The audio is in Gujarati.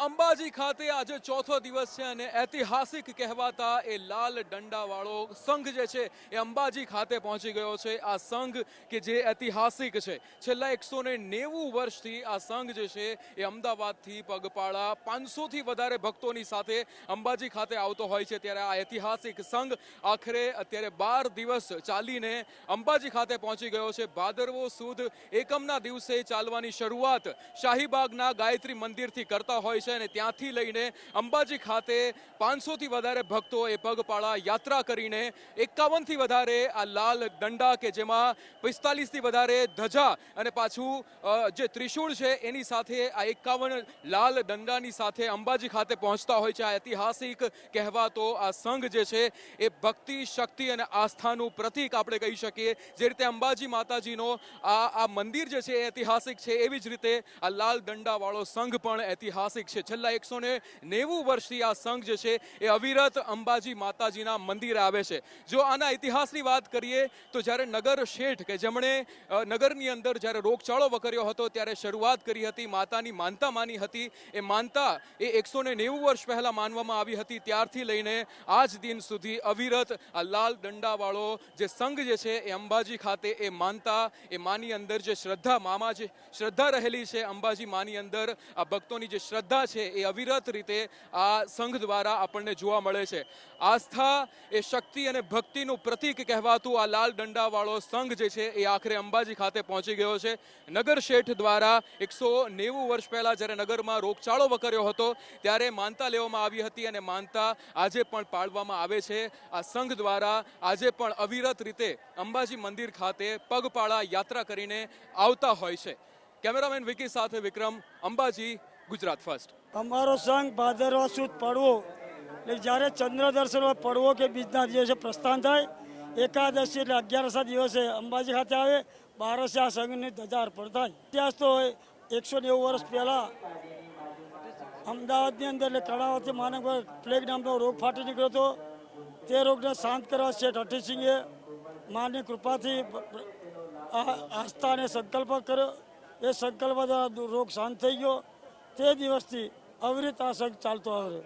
અંબાજી ખાતે આજે ચોથો દિવસ છે અને ઐતિહાસિક કહેવાતા એ લાલ ડંડાવાળો સંઘ જે છે એ અંબાજી ખાતે પહોંચી ગયો છે. આ સંઘ કે જે ઐતિહાસિક છે. છેલ્લા એકસો ને નેવું વર્ષથી આ સંઘ જે છે એ અમદાવાદથી પગપાળા પાંચસોથી વધારે ભક્તોની સાથે અંબાજી ખાતે આવતો હોય છે. ત્યારે આ ઐતિહાસિક સંઘ આખરે અત્યારે બાર દિવસ ચાલીને અંબાજી ખાતે પહોંચી ગયો છે. ભાદરવો સુદ એકમના દિવસે ચાલવાની શરૂઆત શાહીબાગના ગાયત્રી મંદિરથી કરતા હોય છે. અને ત્યાંથી લઈને અંબાજી ખાતે પાંચસોથી વધારે ભક્તો એ પગપાળા યાત્રા કરીને એકાવનથી વધારે આ લાલ દંડા કે જેમાં પિસ્તાલીસથી વધારે ધજા અને પાછું જે ત્રિશૂળ છે એની સાથે આ એકાવન લાલ દંડાની સાથે અંબાજી ખાતે પહોંચતા હોય છે. આ ઐતિહાસિક કહેવાતો, આ સંઘ જે છે એ ભક્તિ, શક્તિ અને આસ્થાનું પ્રતીક આપણે કહી શકીએ. જે રીતે અંબાજી માતાજીનો આ આ મંદિર જે છે એ ઐતિહાસિક છે, એવી જ રીતે આ લાલ દંડાવાળો સંઘ પણ ઐતિહાસિક છે. છેલ્લા એકસો ને નેવું વર્ષથી આ સંઘ જે છે એ અવિરત અંબાજી માતાજીના મંદિરે આવે છે. જો આના ઇતિહાસની વાત કરીએ તો જ્યારે નગર શેઠ કે જેમણે નગરની અંદર જ્યારે રોગચાળો વકર્યો હતો ત્યારે શરૂઆત કરી હતી, માતાની માનતા માની હતી. એ માનતા એ એકસો ને નેવું વર્ષ પહેલાં માનવામાં આવી હતી. ત્યારથી લઈને આજ દિન સુધી અવિરત આ લાલ દંડાવાળો જે સંઘ જે છે એ અંબાજી ખાતે એ માનતા, એ માની અંદર જે શ્રદ્ધા, મામા જે શ્રદ્ધા રહેલી છે અંબાજી માની અંદર, આ ભક્તોની જે શ્રદ્ધા છે એ અવિરત રીતે આ સંઘ દ્વારા આપણને જોવા મળે છે. આસ્થા એ શક્તિ અને ભક્તિનું પ્રતીક કહેવાતું આ લાલ દંડાવાળો સંઘ જે છે એ આખરે અંબાજી ખાતે પહોંચી ગયો છે. નગર શેઠ દ્વારા એકસો નેવું વર્ષ પહેલાં જ્યારે નગરમાં રોગચાળો વકર્યો હતો, ત્યારે માનતા લેવામાં આવી હતી અને માનતા આજે પણ પાળવામાં આવે છે. આ સંઘ દ્વારા આજે પણ અવિરત રીતે અંબાજી મંદિર ખાતે પગપાળા યાત્રા કરીને આવતા હોય છે. કેમેરામેન વિકી સાથે વિક્રમ અંબાજી ગુજરાત ફર્સ્ટ અમારો સંઘ ભાદરવા સુદ પડવો. એટલે જ્યારે ચંદ્ર દર્શનમાં પડવો કે બીજના દિવસે પ્રસ્થાન થાય, એકાદશી એટલે અગિયારસા દિવસે અંબાજી ખાતે આવે, બારસે આ સંઘની ધજા અર્પણ થાય. ઇતિહાસ તો એકસો નેવું વર્ષ પહેલાં અમદાવાદની અંદર એટલે કર્ણાવતી માનવ પ્લેગ નામનો રોગ ફાટી નીકળ્યો હતો. તે રોગને શાંત કરવા શેઠ હઠીસિંહે માની કૃપાથી આ આસ્થા અને સંકલ્પ કર્યો. એ સંકલ્પ દ્વારા રોગ શાંત થઈ ગયો. તે દિવસથી અવિરત આ સંઘ ચાલતો આવે.